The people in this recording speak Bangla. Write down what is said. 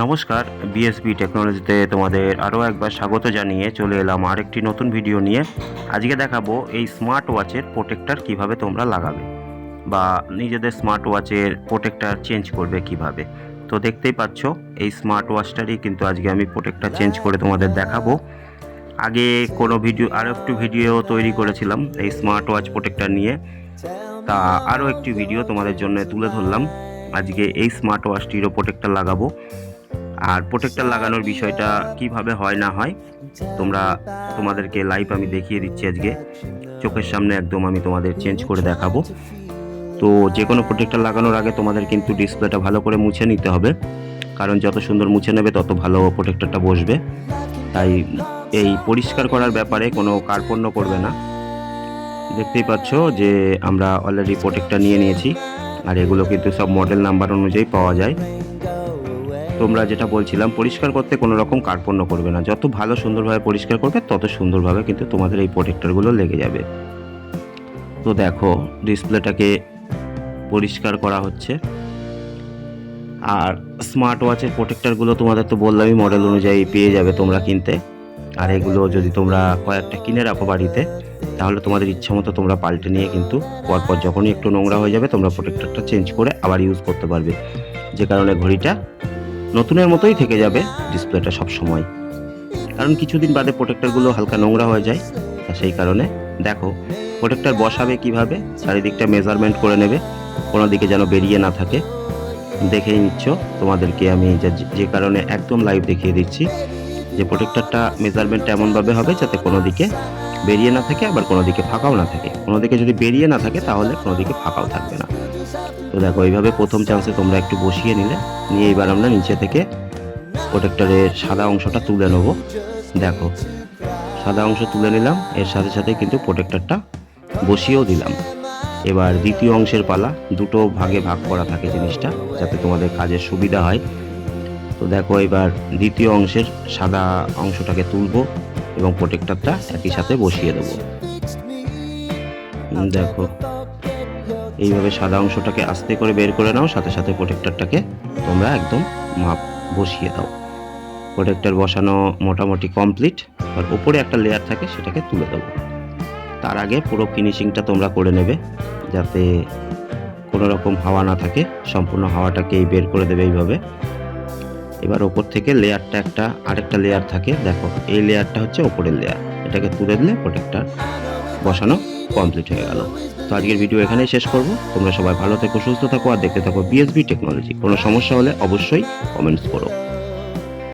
নমস্কার বিএসবি টেকনোলজিতে তোমাদের আরও একবার স্বাগত জানিয়ে চলে এলাম আরেকটি নতুন ভিডিও নিয়ে। আজকে দেখাবো এই স্মার্ট ওয়াচের প্রোটেক্টর কীভাবে তোমরা লাগাবে বা নিজেদের স্মার্ট ওয়াচের প্রোটেক্টর চেঞ্জ করবে কীভাবে। তো দেখতেই পাচ্ছ, এই স্মার্ট ওয়াচটারই কিন্তু আজকে আমি প্রোটেক্টর চেঞ্জ করে তোমাদের দেখাবো। আগে কোনো ভিডিও, আরও একটু ভিডিও তৈরি করেছিলাম এই স্মার্ট ওয়াচ প্রোটেক্টর নিয়ে। তা আরও একটি ভিডিও তোমাদের জন্য তুলে ধরলাম। আজকে এই স্মার্ট ওয়াচটিরও প্রোটেক্টর লাগাবো। আর প্রোটেক্টর লাগানোর বিষয়টা কীভাবে হয় না হয়, তোমরা তোমাদেরকে লাইভ আমি দেখিয়ে দিচ্ছি আজকে। চোখের সামনে একদম আমি তোমাদের চেঞ্জ করে দেখাবো। তো যে কোনো প্রোটেক্টর লাগানোর আগে তোমাদের কিন্তু ডিসপ্লেটা ভালো করে মুছে নিতে হবে। কারণ যত সুন্দর মুছে নেবে, তত ভালো প্রোটেক্টরটা বসবে। তাই এই পরিষ্কার করার ব্যাপারে কোনো কার্পণ্য করবে না। দেখতেই পাচ্ছ যে আমরা অলরেডি প্রোটেক্টর নিয়ে নিয়েছি। আর এগুলো কিন্তু সব মডেল নাম্বার অনুযায়ী পাওয়া যায়। তোমরা যেটা বলছিলাম, পরিষ্কার করতে কোনো রকম কার্পণ্য করবে না। যত ভালো সুন্দরভাবে পরিষ্কার করবে, তত সুন্দরভাবে কিন্তু তোমাদের এই প্রোটেক্টরগুলো লেগে যাবে। তো দেখো ডিসপ্লেটাকে পরিষ্কার করা হচ্ছে। আর স্মার্ট ওয়াচের প্রোটেক্টরগুলো তোমাদের তো বললামই মডেল অনুযায়ী পেয়ে যাবে তোমরা কিনতে। আর এগুলো যদি তোমরা কয়েকটা কিনে রাখো বাড়িতে, তাহলে তোমাদের ইচ্ছা মতো তোমরা পাল্টে নিয়ে কিন্তু পরপর যখনই একটু নোংরা হয়ে যাবে, তোমরা প্রোটেক্টরটা চেঞ্জ করে আবার ইউজ করতে পারবে। যে কারণে ঘড়িটা নতুনের মতোই থেকে যাবে ডিসপ্লেটা সব সময় কারণ কিছুদিন বাদে প্রোটেক্টরগুলো হালকা নোংরা হয়ে যায় তা সেই কারণে দেখো, প্রোটেক্টর বসাবে কীভাবে, চারিদিকটা মেজারমেন্ট করে নেবে, কোনো দিকে যেন বেরিয়ে না থাকে। দেখেই নিচ্ছ, তোমাদেরকে আমি যে- কারণে একদম লাইভ দেখিয়ে দিচ্ছি, যে প্রোটেক্টরটা মেজারমেন্ট এমনভাবে হবে যাতে কোনো দিকে বেরিয়ে না থাকে, আবার কোনো দিকে ফাঁকাও না থাকে। কোনো দিকে যদি বেরিয়ে না থাকে, তাহলে কোনো দিকে ফাঁকাও থাকবে না। তো দেখো, এইভাবে প্রথম চান্সে তোমরা একটু বসিয়ে নিলে। নিয়ে এবার আমরা নিচে থেকে প্রোটেক্টরের সাদা অংশটা তুলে নেব। দেখো, সাদা অংশ তুলে নিলাম, এর সাথে সাথে কিন্তু প্রোটেক্টরটা বসিয়েও দিলাম। এবার দ্বিতীয় অংশের পালা, দুটো ভাগে ভাগ করা থাকে জিনিসটা, যাতে তোমাদের কাজের সুবিধা হয়। তো দেখো, এবার দ্বিতীয় অংশের সাদা অংশটাকে তুলবো এবং প্রোটেক্টরটা একই সাথে বসিয়ে দেবো। দেখো এইভাবে সাদা অংশটাকে আস্তে করে বের করে নাও, সাথে সাথে প্রোটেক্টরটাকে তোমরা একদম মাপ বসিয়ে দাও। প্রোটেক্টর বসানো মোটামুটি কমপ্লিট আর উপরে একটা লেয়ার থাকে সেটাকে তুলে দেবো তার আগে পুরো ফিনিশিংটা তোমরা করে নেবে, যাতে কোনো রকম হাওয়া না থাকে, সম্পূর্ণ হাওয়াটাকেই বের করে দেবে এইভাবে। এবার ওপর থেকে লেয়ারটা একটা, আরেকটা লেয়ার থাকে, দেখো, এই লেয়ারটা হচ্ছে ওপরের লেয়ার এটাকে তুলে দিলে প্রোটেক্টর বসানো কমপ্লিট হয়ে গেল। তো আজকের ভিডিও এখানেই শেষ করব। তোমরা সবাই ভালো থেকো, সুস্থ থাকো, আর দেখতে থাকো বিএসবি টেকনোলজি কোনো সমস্যা হলে অবশ্যই কমেন্টস করো।